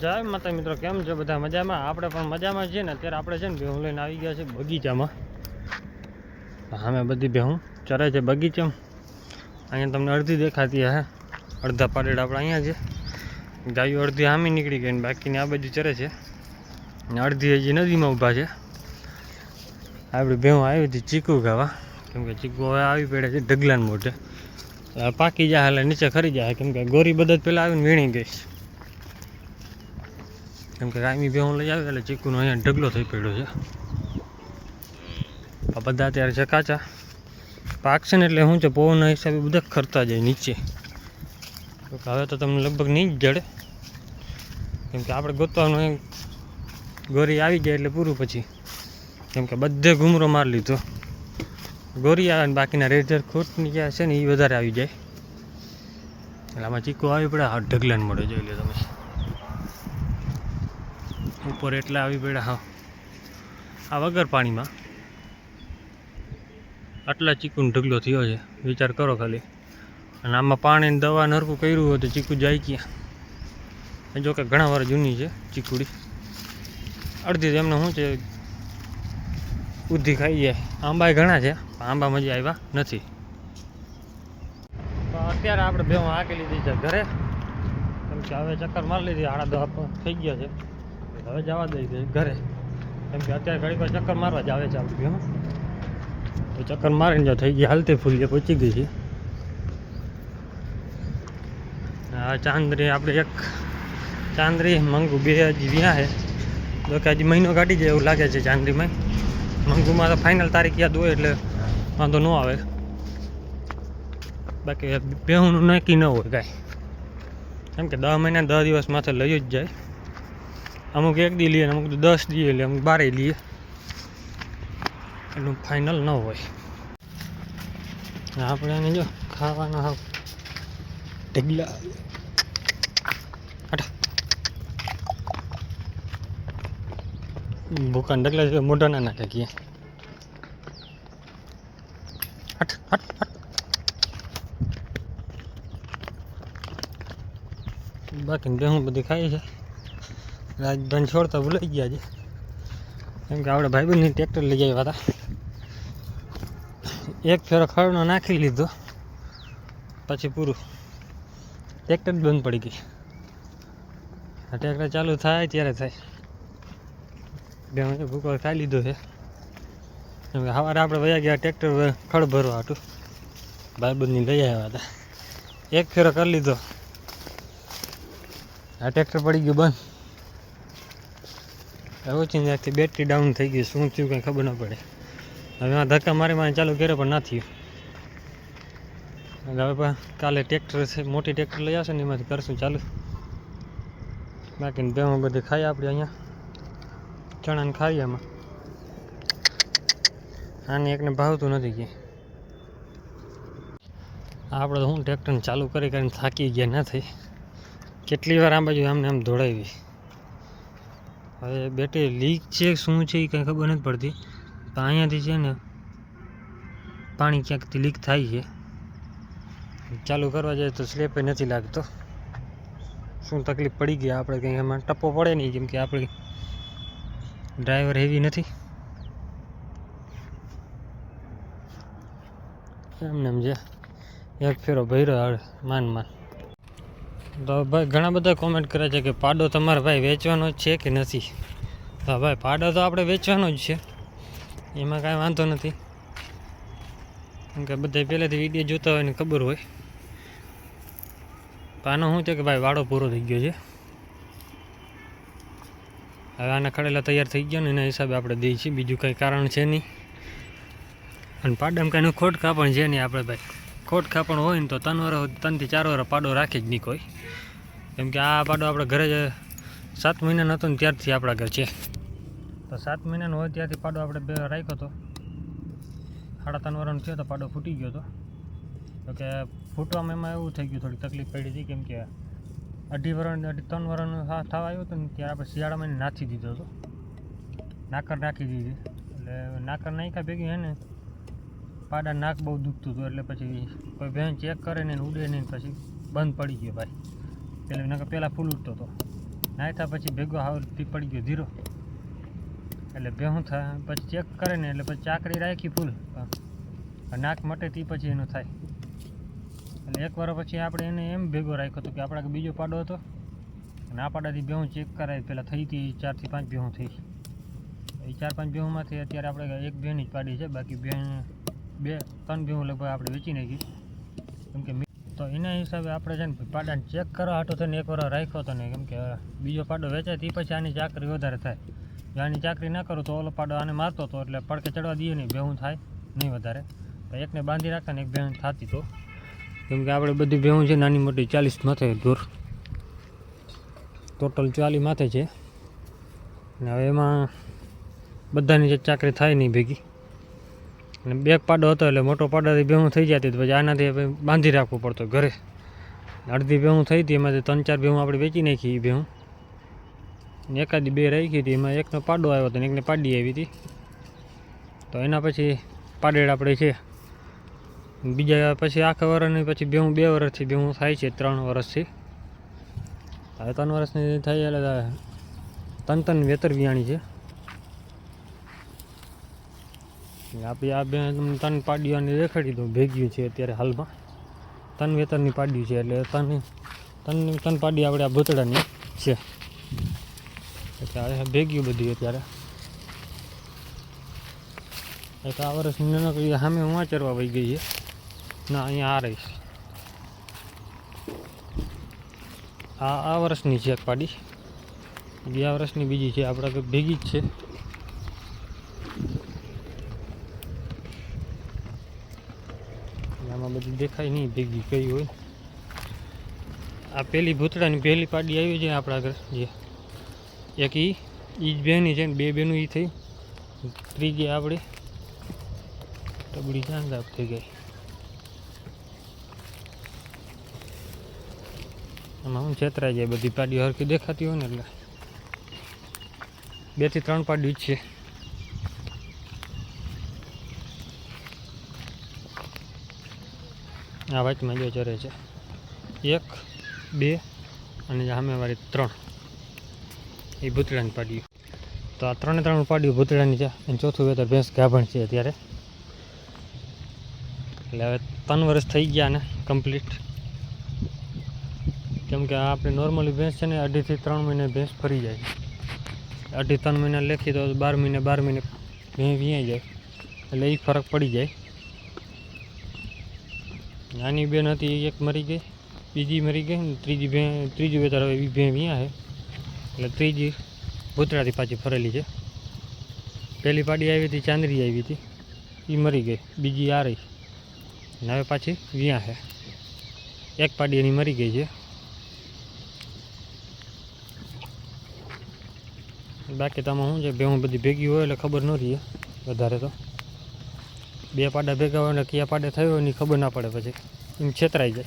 જય માતા મિત્રો, કેમ છો? બધા મજામાં? આપણે પણ મજામાં છીએ ને, અત્યારે આપણે છે ને ભેહું લઈને આવી ગયા છે બગીચામાં. સામે બધી ભેહું ચરે છે બગીચામાં. અહીંયા તમને અડધી દેખાતી હે. અડધા પાડેડા આપણે અહીંયા છે. ગાયો અડધી આમી નીકળી ગઈ ને બાકીની આ બાજુ ચરે છે. ને અડધી હજી નદીમાં ઊભા છે. આપણી ભેહું આવી હતી ચીકુ ખાવા. કેમ કે ચીકુ હવે આવી પડે છે ઢગલાન મોઢે. પાકી જાય એટલે નીચે ખરી જાય. કેમ કે ગોરી બધા પહેલાં આવીને વીણી ગઈ. કેમ કે કાયમી ભેહું લઈ આવે એટલે ચીકુનો અહીંયા ઢગલો થઈ પડ્યો છે. આ બધા અત્યારે છે કાચા. પાકશે ને એટલે શું છે, પવનના હિસાબે બધા ખરતા જાય નીચે. હવે તો તમને લગભગ નહીં જ જડે. કેમ કે આપણે ગોતવાનું ગોરી આવી જાય એટલે પૂરું પછી. કેમ કે બધે ઘૂમરો મારી લીધો. ગોરી આવે ને બાકીના રેડર ખોટની જ્યાં છે ને એ વધારે આવી જાય. એટલે આમાં ચીકો આવી પડે હા ઢગલાને મળે, જોઈ લો તમે. ઉપર એટલા આવી પડ્યા, હા. આ વગર પાણીમાં. આટલા ચીકુનો ઢગલો થયો છે, વિચાર કરો ખાલી. અને આમાં પાણીને દવા નરકું કર્યું હોય તો ચીકુ જાય ક્યાં? જો કે ઘણા વાર જૂની છે ચીકુડી. અડધી એમને શું છે ઉધી ખાઈ જાય આંબા ઘણા છે આંબા મજા આવ્યા નથી. તો અત્યારે આપણે બે હાકી લીધી છે ઘરે. કેમ કે હવે ચક્કર મારી લીધી આડા દવા થઈ ગયા છે. હવે જવા દઈ ઘરે. કેમ કે અત્યારે ઘડી વાર ચક્કર મારવા જ આવે છે આપણે બેમાં તો ચક્કર મારીને જો થઈ ગઈ, હાલતી ફૂલી પહોંચી ગઈ છે. ચાંદરી આપણે એક ચાંદરી મંગુ બે હજી વ્યાં છે. તો કે હજી મહિનો કાઢી જાય એવું લાગે છે ચાંદરીમાં. મંગુમાં તો ફાઇનલ તારીખ યાદ હોય એટલે વાંધો ન આવે. બાકી બેહુંનું નક્કી ન હોય કાંઈ. કેમ કે દસ મહિના દસ દિવસ માથે લઈ જ જાય. અમુક એક દી લઈએ અમુક દસ દી એટલે અમુક બારે લઈએ. એટલું ફાઇનલ ન હોય. આપણે એને જો ખાવાના હાવ ઢગલા. ભૂકાન ઢગલા છે મોઢા ના નાખે કીએ હટ હટ. બેહું બધી ખાઈ છે. રાજધાન છોડતા ભૂલાઈ ગયા છે. કેમ કે આપણે ભાઈબંધની ટ્રેક્ટર લઈ આવ્યા હતા. એક ફેરો ખરડો નાખી લીધો. પછી પૂરું ટ્રેક્ટર જ બંધ પડી ગઈ. આ ટ્રેક્ટર ચાલુ થાય ત્યારે થાય. મહિને ભૂકો ખાઈ લીધો છે. કેમ કે સવારે આપણે વયા ગયા ટ્રેક્ટર ખડ ભરવા હતું. ભાઈબંધની લઈ આવ્યા હતા. એક ફેરો કરી લીધો. આ ટ્રેક્ટર પડી ગયું બંધ. ત્યાંથી બેટરી ડાઉન થઈ ગઈ, શું થયું કંઈ ખબર ન પડે. હવે આ ધક્કા મારી મારી ચાલુ કર્યો, પણ ના થયું. હવે કાલે ટ્રેક્ટર છે, મોટી ટ્રેક્ટર લઈ આવશે ને એમાંથી કરશું ચાલુ. બાકી બેમાં બધી ખાઈ આપણે અહીંયા. ચણાને ખાઈએ એમાં આને એકને ભાવતું નથી કે આપણે હું ટ્રેક્ટરને ચાલુ કરી કરીને થાકી ગયા નથી કેટલી વાર આ બાજુ આમને આમ દોડાવી હવે બેટરી લીક છે શું છે એ કંઈ ખબર નથી પડતી. તો અહીંયાથી છે ને પાણી ક્યાંકથી લીક થાય છે. ચાલુ કરવા જાય તો સ્લેપે નથી લાગતો. શું તકલીફ પડી ગઈ આપણે કંઈ એમાં ટપ્પો પડે નહીં, કેમ કે આપણે ડ્રાઈવર હેવી નથી. એમને એમ જે એક ફેરો ભર્યો હાડ માન માન. તો ભાઈ, ઘણા બધા કોમેન્ટ કરે છે કે પાડો તમારે ભાઈ વેચવાનો જ છે કે નથી? હા ભાઈ, પાડો તો આપણે વેચવાનો જ છે. એમાં કાંઈ વાંધો નથી. કેમ કે બધા પહેલેથી વીડિયો જોતા હોય ને ખબર હોય. તો આનો શું છે કે ભાઈ, વાડો પૂરો થઈ ગયો છે. હવે આના ખડેલા તૈયાર થઈ ગયા ને એના હિસાબે આપણે દઈએ છીએ. બીજું કંઈ કારણ છે નહીં. અને પાડામાં કાંઈનું ખોટ કાપણ છે નહીં આપણે ભાઈ. ખોટ ખાપણ હોય ને તો ત્રણ વાર ત્રણથી ચાર વાર પાડો રાખે જ નહીં કોઈ. કેમ કે આ પાડો આપણે ઘરે જ, સાત મહિનાનો હતો ને ત્યારથી આપણા ઘર છે. તો સાત મહિનાનો હોય ત્યારથી પાડો આપણે બે રાખ્યો હતો. સાડા ત્રણ વારનો થયો તો પાડો ફૂટી ગયો હતો. તો કે ફૂટવામાં એમાં એવું થઈ ગયું થોડી તકલીફ પડી હતી, કેમ કે અઢી વરણ અઢી ત્રણ વરણનો થવા આવ્યો હતો ને ત્યારે આપણે શિયાળામાં નાખી દીધો હતો. નાકર નાખી દીધી. એટલે નાકર નાખ્યા ભેગી હે ને પાડા નાક બહુ દુખતું હતું એટલે પછી કોઈ બહેન ચેક કરે ને ઉડે નહીં પછી બંધ પડી ગયો ભાઈ. પેલા નકર પહેલાં ફૂલ ઉઠતો હતો. નાખ્યા પછી ભેગો હાવ પડી ગયો ધીરો. એટલે ભેહું થાય પછી ચેક કરે ને એટલે પછી ચાકડી રાખી ફૂલ. નાક મટે તે પછી એનું થાય. એટલે એક વાર પછી આપણે એને એમ ભેગો રાખ્યો હતો કે આપણા બીજો પાડો હતો. અને આ પાડાથી ભેહું ચેક કરાય. પહેલાં થઈ હતી, ચારથી પાંચ ભેહું થઈ. એ ચાર પાંચ ભેહુંમાંથી અત્યારે આપણે એક ભેહની જ પાડી છે. બાકી બે બે, ત્રણ ભેહું લગભગ આપણે વેચી નાખી. કેમ કે તો એના હિસાબે આપણે છે ને પાડાને ચેક કરવા હાટો થઈને એક વાર રાખ્યો હતો ને, કેમ કે બીજો પાડો વેચાય તે પછી આની ચાકરી વધારે થાય. જો આની ચાકરી ના કરું તો ઓલો પાડો આને મારતો હતો એટલે પડકે ચડવા દઈએ નહીં ભેહું થાય, નહીં વધારે. તો એકને બાંધી રાખે ને, એક ભેહું થતી તો. કેમ કે આપણે બધી ભેહું છે નાની મોટી ચાલીસ માથે દૂર. ટોટલ ચાલીસ માથે છે. અને હવે એમાં બધાની જે ચાકરી થાય નહીં ભેગી. અને બે પાડો હતો એટલે મોટો પાડાથી ભેહું થઈ જતી પછી આનાથી બાંધી રાખવું પડતું ઘરે. અડધી ભેહું થઈ હતી, એમાંથી ત્રણ ચાર ભેહું આપણે વેચી નાખી એ ભેહું. ને એકાદી બે રાખી હતી, એમાં એકનો પાડો આવ્યો હતો ને એકને પાડી આવી હતી. તો એના પછી પાડેડ આપણે છે. બીજા પછી આખા વર્ષની પછી ભેહું બે વર્ષથી ભેહું થાય છે, ત્રણ વર્ષથી હવે ત્રણ વર્ષની થઈ એટલે ત્રણ ત્રણ વેતર વિયાણી છે ને આપણી આ બે તમને પાડીઓની દેખાડી દઉં. ભેગ્યું છે અત્યારે હાલમાં. ત્રણ વેતરની પાડ્યું છે એટલે ત્રણ ત્રણ ત્રણ પાડી આપણે આ ભૂતળાની છે. અત્યારે ભેગ્યું બધું અત્યારે. એક આ વર્ષની નાનકડી સામે હું ચરવા વહી ગઈ છે. ના, અહીંયા આ રહીશ આ આ વર્ષની છે એક પાડી. ગયા વર્ષની બીજી છે. આપણે તો ભેગી જ છે. આમાં બધી દેખાય નહીં, ભેગી કઈ હોય. આ પેલી ભૂતળાની પહેલી પાડી આવી છે આપણા આગળ જે એક ઈ ઈ જ બહેની છે ને બે બહેનું ઈ થઈ. ત્રીજી આપણે ટબડી ચાંદાપ થઈ ગઈ. આમાં હું છેતરાઈ જાય બધી પાડીઓ હરખી દેખાતી હોય ને એટલે. બેથી ત્રણ પાડી છે. આ વાતમાં જો ચરે છે. એક, બે અને સામેવાળી ત્રણ. એ ભૂતળાની પાડ્યું તો આ ત્રણે ત્રણ પાડ્યું ભૂતળાની છે અને ચોથું વેતર ભેંસ ગાભણ છે અત્યારે. એટલે હવે ત્રણ વર્ષ થઈ ગયા ને કમ્પ્લીટ કેમ કે આપણે નોર્મલી ભેંસ છે ને અઢીથી ત્રણ મહિને ભેંસ ફરી જાય. અઢી ત્રણ મહિના લેખી તો બાર મહિને બાર મહિને ભેં વીઆઈ જાય. એટલે એ ફરક પડી જાય. નાની બેન હતી, એક મરી ગઈ, બીજી મરી ગઈ ને ત્રીજી ભેં, ત્રીજી વેતર હવે એ ભેં અહીંયા છે. એટલે ત્રીજી ભૂતરાથી પાછી ફરેલી છે. પહેલી પાડી આવી હતી, ચાંદરી આવી હતી. એ મરી ગઈ, બીજી આ રહી. ને હવે પાછી વ્યાં છે. એક પાડી એની મરી ગઈ છે. બાકી તમે શું છે? ભેહું બધી ભેગી હોય એટલે ખબર ન રહીએ વધારે તો. બે પાડા ભેગા હોય ને કયા પાડે થયો એની ખબર ના પડે પછી. એમ છેતરાઈ જાય.